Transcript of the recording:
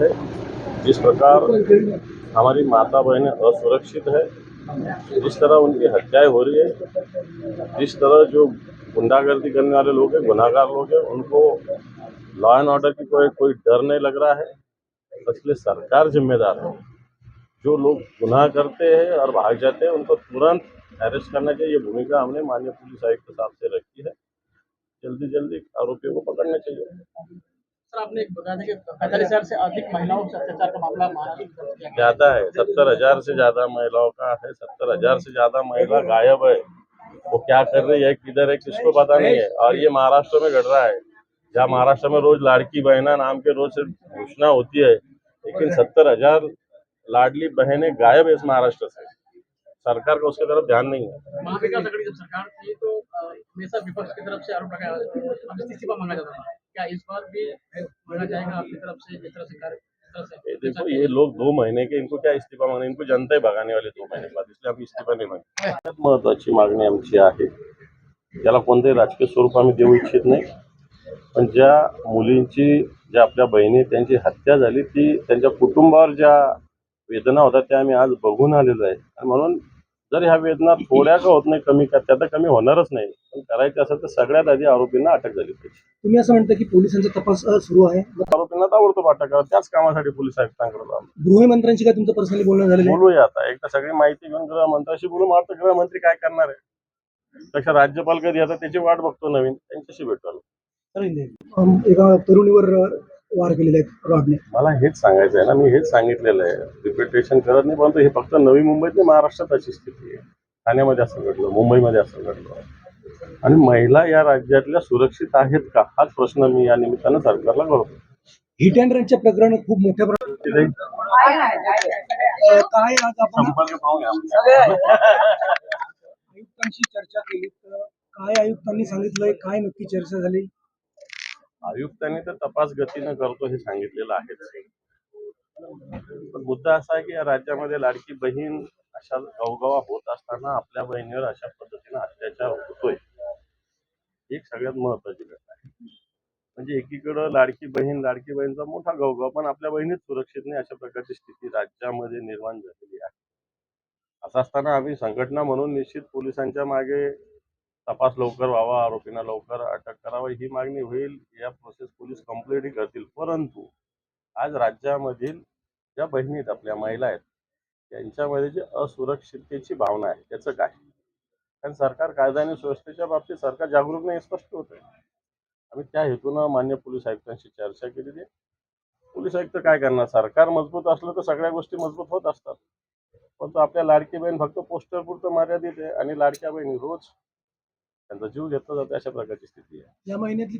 है। जिस प्रकार हमारी माता बहनें असुरक्षित है, जिस तरह उनकी हत्याएँ हो रही है, जिस तरह जो गुंडागर्दी करने वाले लोग हैं, गुनाहगार लोग हैं, उनको लॉ एंड ऑर्डर की कोई कोई डर नहीं लग रहा है। इसलिए सरकार जिम्मेदार है। जो लोग गुनाह करते हैं और भाग जाते हैं, उनको तुरंत अरेस्ट करना चाहिए। ये भूमिका हमने माननीय पुलिस आयुक्त साहब से रखी है। जल्दी जल्दी आरोपियों को पकड़ना चाहिए। सर आपने बताया कि पैंतालीस हज़ार से अधिक महिलाओं से अत्याचार का मामला महाराष्ट्र ज़्यादा है सत्तर हज़ार से ज़्यादा महिलाओं का है सत्तर हज़ार से ज़्यादा महिला गायब है। वो क्या कर रही है किधर है किसको पता नहीं है। और ये महाराष्ट्र में घट रहा है। जहाँ महाराष्ट्र में रोज लाड़की बहना नाम के रोज से घोषणा होती है लेकिन सत्तर हज़ार लाडली बहनें गायब है इस महाराष्ट्र से। सरकार का उसके तरफ ध्यान नहीं है? महाविकास आघाड़ी जब सरकार थी तो अ, हमेशा विपक्ष की तरफ से आरोप लगाया हमसे इस्तीफा मांगा जाता था। क्या इस बार भी मांगा जाएगा आपकी तरफ से जिस तरह से कार्य जिस तरह ये से देखो ये लोग दो महीने के इनको क्या इस्तीफा मागणे इनको जनता ही भगाने वाले दो महिने बाद इसलिए आम्ही इस्तीफा नाही मागत। महत्वाची मागणी आमची आहे त्याला कोणतेही राजकीय स्वरूप आम्ही देऊ इच्छित नाही पण ज्या मुलींची ज्या आपल्या बहिणी त्यांची हत्या झाली ती त्यांच्या कुटुंबावर ज्या वेदना होत्या त्या आम्ही आज बघून आलेलो आहे. आणि म्हणून जर ह्या वेदना थोड्या का होत नाही कमी का त्या तर कमी होणारच नाही. पण करायचं असेल तर सगळ्यात आधी आरोपींना अटक झाली पाहिजे. तुम्ही असं म्हणता की पोलिसांचा तपास अ, सुरू आहे? आरोपींना ताबडतोब अटक करा. त्याच कामासाठी पोलीस आयुक्तांकडे जाऊ गृहमंत्र्यांशी काय तुमचं पर्सनली बोलणं झालेलं आहे? बोलूया आता. एकदा सगळी माहिती घेऊन गृहमंत्र्याशी बोलू मग आता गृहमंत्री काय करणार आहे? तशा राज्यपाल कधी येतात त्याची वाट बघतो नवीन. त्यांच्याशी भेटू आम्ही. अम, एका तरुणीवर अ, वार केलेले आहेत रॉडने मला हेच सांगायचं आहे ना मी हेच सांगितलेलं आहे. रिपिटेशन करत नाही परंतु हे फक्त नवी मुंबईत नाही महाराष्ट्रात अशी स्थिती आहे. ठाण्यामध्ये असं घडलं मुंबईमध्ये असं घडलं. आणि महिला या राज्यातल्या सुरक्षित आहेत का? हाच प्रश्न मी या निमित्तानं सरकारला करतो. हिट अँड रनच्या प्रकरण खूप मोठ्या प्रमाणात काय आज आपण आयुक्तांशी चर्चा केली तर काय आयुक्तांनी सांगितलंय काय नक्की चर्चा झाली? आयुक्तांनी तर तपास गतीनं करतो हे सांगितलेलं आहेच. पण मुद्दा असा आहे की या राज्यामध्ये लाडकी बहीण अशा गवगवा होत असताना आपल्या बहिणीवर अशा पद्धतीनं अत्याचार होतोय. ही एक सगळ्यात महत्वाची घटना आहे. म्हणजे एकीकडं लाडकी बहीण लाडकी बहीणचा मोठा गवगव पण आपल्या बहिणीच सुरक्षित नाही अशा प्रकारची स्थिती राज्यामध्ये निर्माण झालेली आहे. असं असताना आम्ही संघटना म्हणून निश्चित पोलिसांच्या मागे तपास लवकर व्हावा आरोपींना लवकर अटक करावी ही मागणी होईल. या प्रोसेस पोलीस कम्प्लीटही करतील. परंतु आज राज्यामधील ज्या बहिणी आहेत आपल्या महिला आहेत त्यांच्यामध्ये जी असुरक्षिततेची भावना आहे त्याचं काय? कारण सरकार कायदा आणि सुव्यवस्थेच्या बाबतीत सरकार जागरूक नाही स्पष्ट होत आहे आम्ही त्या हेतूनं मान्य पोलीस आयुक्तांशी चर्चा केलेली आहे. पोलीस आयुक्त काय करणार? सरकार मजबूत असलं तर सगळ्या गोष्टी मजबूत होत असतात. परंतु आपल्या लाडकी बहीण फक्त पोस्टर पुरतं मर्यादित आहे आणि लाडक्या बहिणी रोज त्यांचा जीव घेतला जातो अशा प्रकारची स्थिती आहे. या महिन्यातली